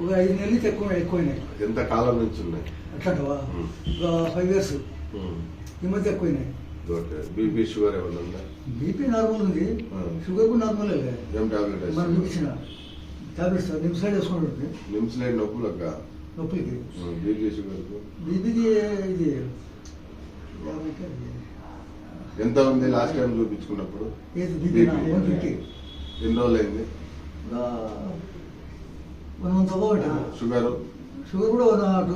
ఒక ఐదు నెలలు ఎక్కువ ఎక్కువైనాయి. ఎంత కాలం నుంచి ఉన్నాయి. ఒక ఫైవ్ ఇయర్స్. ఈ మధ్య ఎక్కువైనాయి. బీపీ షుగర్ ఏమైనా ఉందా? బీపీ నార్మల్ ఉంది. షుగర్ కూడా నార్మల్ ఏం టాబ్లెట్ మనం? ఇచ్చిన టాబ్లెట్స్ నిమ్సైడ్ వేసుకుంటుంది నిమ్స్ లైన్ నొప్పులక్క నొప్పికి బీపీ షుగర్ బీపీకి ఇది. ఎంత ఉంది లాస్ట్ టైం చూపించుకున్నప్పుడు? ఎన్ని రోజులు అయింది one month about sugar sugar కూడా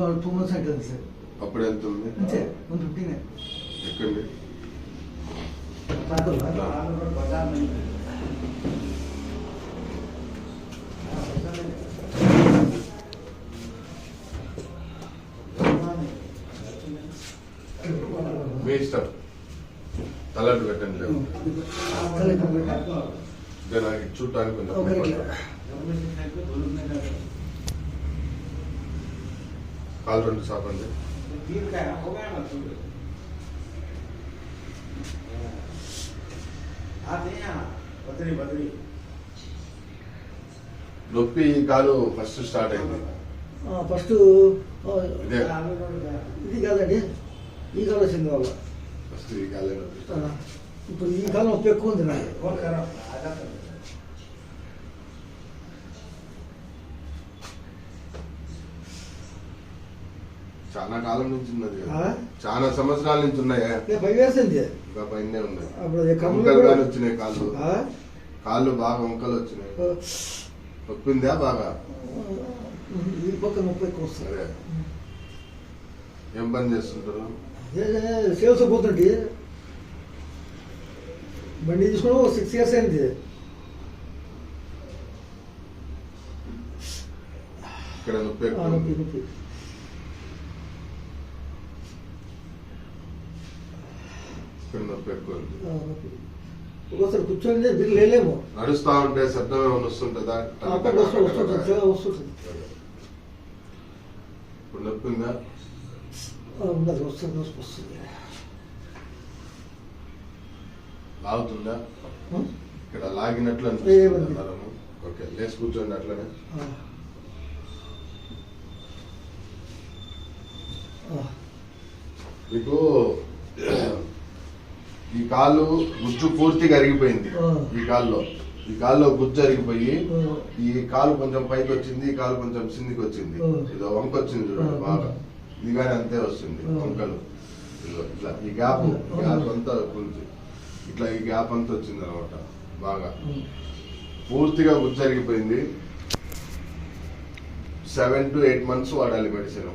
వన్ టూ మంత్స్ ఉంటుంది సార్. అప్పుడు ఎంత ఉంది? అంతే వన్ ఫిఫ్టీనే ఎక్కండి. మీ ఇష్టం. తలట్టు పెట్టండి. లేవు ఇంకా నాకు చూడటానికి కొంచెం. కాలు రెండు సాపండి నొప్పి కాలు ఫస్ట్ స్టార్ట్ అయింది. ఫస్ట్ ఇదే. ఇది కాదండి. ఈ కాలం వచ్చింది వాళ్ళ ఫస్ట్ ఈ కాలే ఇప్పుడు ఈ కాలం నొప్పి ఎక్కువ ఉంది నాకు చాలా కాలం నుంచి ఉన్నది? చాలా సంవత్సరాల నుంచి ఉన్నాయా? ఇంకా పైనే ఉన్నాయి. వంకలు కానీ వచ్చినాయి కాళ్ళు? కాళ్ళు బాగా వంకలు వచ్చినాయి. నొప్పిందా బాగా? ఈ పక్క నొప్పి ఎక్కువ వస్తుంది సరే ఏం పని చేస్తుంటారు? బండి తీసుకుని సిక్స్ ఇయర్స్ అయింది. ఇక్కడ నొప్పి నొప్పి ఒక్కోసారి కూర్చొని బిల్లు లేలేము. నడుస్తా ఉంటే శబ్దం ఏమైనా వస్తుంటుందా? వస్తుంటుంది ఇప్పుడు నొప్పి ఉందా? ఆ, ఉన్నది వస్తుంది వస్తుంది, వస్తుంది. లాగుతుందా? ఇక్కడ లాగినట్లు. అనిపిస్తుంది. ఓకే లేచి కూర్చోండి అట్లనే. మీకు ఈ కాళ్ళు గుజ్జు పూర్తిగా అరిగిపోయింది. ఈ కాల్లో ఈ కాల్లో గుజ్జు అరిగిపోయి. ఈ కాలు కొంచెం పైకి వచ్చింది ఈ కాలు కొంచెం కిందికి వచ్చింది. ఇదో వంక వచ్చింది చూడండి. బాగా ఇది కానీ అంతే వస్తుంది. వంకలు ఇట్లా ఈ గ్యాప్. గ్యాప్ అంతా కొంచెం ఇట్లా ఈ గ్యాప్ అంతా వచ్చింది అనమాట బాగా. పూర్తిగా గుజ్జు అరిగిపోయింది సెవెన్ టు ఎయిట్ మంత్స్ వాడాలి మెడిసిన్.